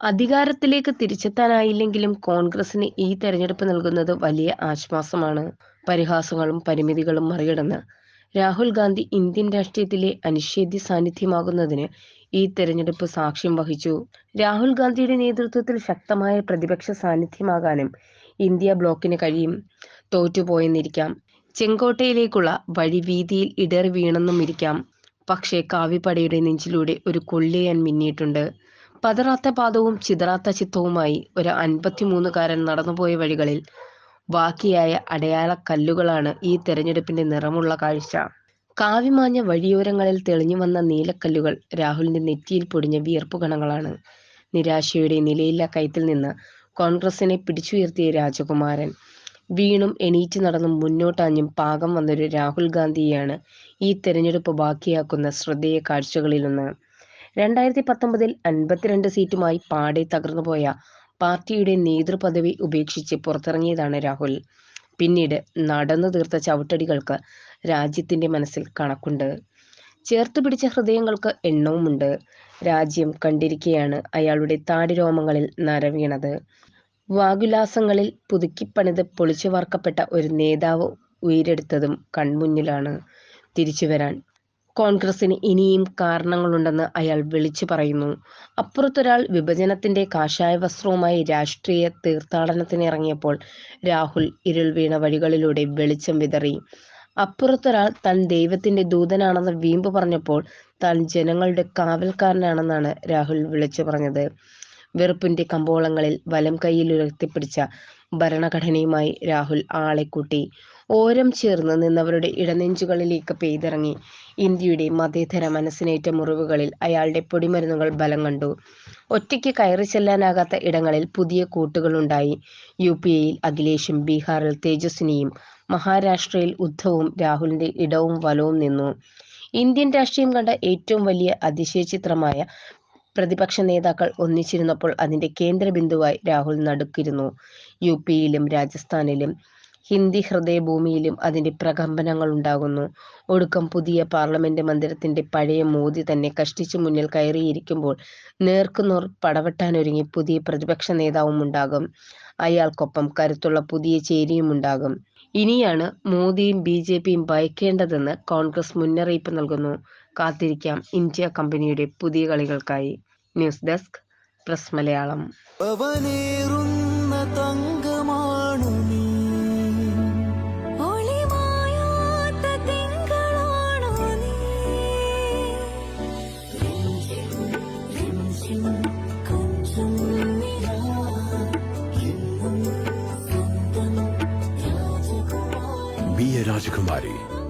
അധികാരത്തിലേക്ക് തിരിച്ചെത്താനായില്ലെങ്കിലും കോൺഗ്രസിന് ഈ തെരഞ്ഞെടുപ്പ് നൽകുന്നത് വലിയ ആശ്വാസമാണ്. പരിഹാസങ്ങളും പരിമിതികളും മറികടന്ന് രാഹുൽ ഗാന്ധി ഇന്ത്യൻ രാഷ്ട്രീയത്തിലെ അനിഷേധ്യ സാന്നിധ്യമാകുന്നതിന് ഈ തെരഞ്ഞെടുപ്പ് സാക്ഷ്യം വഹിച്ചു. രാഹുൽ ഗാന്ധിയുടെ നേതൃത്വത്തിൽ ശക്തമായ പ്രതിപക്ഷ സാന്നിധ്യമാകാനും ഇന്ത്യ ബ്ലോക്കിന് കഴിയും. തോറ്റുപോയെന്നിരിക്കാം. ചെങ്കോട്ടയിലേക്കുള്ള വഴി വീതിയിൽ ഇടറി വീണെന്നുമിരിക്കാം. പക്ഷേ കാവിപ്പടയുടെ നെഞ്ചിലൂടെ ഒരു കൊള്ളിയാൻ മിന്നിയിട്ടുണ്ട്. പതറാത്ത പാദവും ചിതറാത്ത ചിത്തവുമായി ഒരു അൻപത്തിമൂന്നുകാരൻ നടന്നുപോയ വഴികളിൽ ബാക്കിയായ അടയാള കല്ലുകളാണ് ഈ തെരഞ്ഞെടുപ്പിന്റെ നിറമുള്ള കാഴ്ച. കാവിമാഞ്ഞ വഴിയോരങ്ങളിൽ തെളിഞ്ഞു വന്ന നീലക്കല്ലുകൾ രാഹുലിന്റെ നെറ്റിയിൽ പൊടിഞ്ഞ വിയർപ്പ് കണങ്ങളാണ്. നിരാശയുടെ നിലയില്ല കയത്തിൽ നിന്ന് കോൺഗ്രസിനെ പിടിച്ചുയർത്തിയ രാജകുമാരൻ. വീണും എണീറ്റ് നടന്നും മുന്നോട്ടാഞ്ഞും പാകം വന്നൊരു രാഹുൽ ഗാന്ധിയെയാണ് ഈ തെരഞ്ഞെടുപ്പ് ബാക്കിയാക്കുന്ന ശ്രദ്ധേയ കാഴ്ചകളിലൊന്ന് രണ്ടായിരത്തി പത്തൊമ്പതിൽ അൻപത്തിരണ്ട് സീറ്റുമായി പാടെ തകർന്നുപോയ പാർട്ടിയുടെ നേതൃപദവി ഉപേക്ഷിച്ച് പുറത്തിറങ്ങിയതാണ് രാഹുൽ. പിന്നീട് നടന്നു തീർത്ത ചവിട്ടടികൾക്ക് രാജ്യത്തിന്റെ മനസ്സിൽ കണക്കുണ്ട്. ചേർത്ത് പിടിച്ച ഹൃദയങ്ങൾക്ക് എണ്ണവുമുണ്ട്. രാജ്യം കണ്ടിരിക്കെയാണ് അയാളുടെ താടിരോമങ്ങളിൽ നരവീണത്. വാഗുലാസങ്ങളിൽ പുതുക്കിപ്പണിത് പൊളിച്ചു വാർക്കപ്പെട്ട ഒരു നേതാവ് ഉയരെടുത്തതും കൺമുന്നിലാണ്. തിരിച്ചു വരാൻ കോൺഗ്രസിന് ഇനിയും കാരണങ്ങളുണ്ടെന്ന് അയാൾ വിളിച്ചു പറയുന്നു. അപ്പുറത്തൊരാൾ വിഭജനത്തിന്റെ കാഷായ വസ്ത്രവുമായി രാഷ്ട്രീയ തീർത്ഥാടനത്തിന് ഇറങ്ങിയപ്പോൾ രാഹുൽ ഇരുൾ വീണ വഴികളിലൂടെ വെളിച്ചം വിതറി. അപ്പുറത്തൊരാൾ താൻ ദൈവത്തിന്റെ ദൂതനാണെന്ന് വീമ്പ് പറഞ്ഞപ്പോൾ താൻ ജനങ്ങളുടെ കാവൽക്കാരനാണെന്നാണ് രാഹുൽ വിളിച്ചു പറഞ്ഞത്. വെറുപ്പിന്റെ കമ്പോളങ്ങളിൽ വലം കൈയിൽ ഉയർത്തിപ്പിടിച്ച ഭരണഘടനയുമായി രാഹുൽ ആളെ കൂട്ടി. ഓരം ചേർന്ന് നിന്നവരുടെ ഇടനെഞ്ചുകളിലേക്ക് പെയ്തിറങ്ങി. ഇന്ത്യയുടെ മതേതര മനസ്സിനേറ്റ മുറിവുകളിൽ അയാളുടെ പൊടിമരുന്നുകൾ ബലം കണ്ടു. ഒറ്റയ്ക്ക് കയറി ചെല്ലാനാകാത്ത ഇടങ്ങളിൽ പുതിയ കൂട്ടുകളുണ്ടായി. യു പി എയിൽ അഖിലേഷും ബീഹാറിൽ തേജസ്വിനിയും മഹാരാഷ്ട്രയിൽ ഉദ്ധവും രാഹുലിന്റെ ഇടവും വലവും നിന്നു. ഇന്ത്യൻ രാഷ്ട്രീയം കണ്ട ഏറ്റവും വലിയ അതിശയചിത്രമായ പ്രതിപക്ഷ നേതാക്കൾ ഒന്നിച്ചിരുന്നപ്പോൾ അതിന്റെ കേന്ദ്രബിന്ദുവായി രാഹുൽ നടുക്കിരുന്നു. യു പിയിലും രാജസ്ഥാനിലും ഹിന്ദി ഹൃദയഭൂമിയിലും അതിന്റെ പ്രകമ്പനങ്ങൾ ഉണ്ടാകുന്നു. ഒടുക്കം പുതിയ പാർലമെന്റ് മന്ദിരത്തിന്റെ പഴയ മോദി തന്നെ കഷ്ടിച്ചു മുന്നിൽ കയറിയിരിക്കുമ്പോൾ നേർക്കുനേർ പടവെട്ടാനൊരുങ്ങി പുതിയ പ്രതിപക്ഷ നേതാവും ഉണ്ടാകും. അയാൾക്കൊപ്പം കരുത്തുള്ള പുതിയ ചേരിയും ഉണ്ടാകും. ഇനിയാണ് മോദിയും ബി ജെ പിയും ഭയക്കേണ്ടതെന്ന് കോൺഗ്രസ് മുന്നറിയിപ്പ് നൽകുന്നു. കാത്തിരിക്കാം. ഇന്ത്യ കമ്പനിയുടെ പുതിയ കളികൾക്കായി. News desk press Malayalam. സ്വന്തം Rajakumari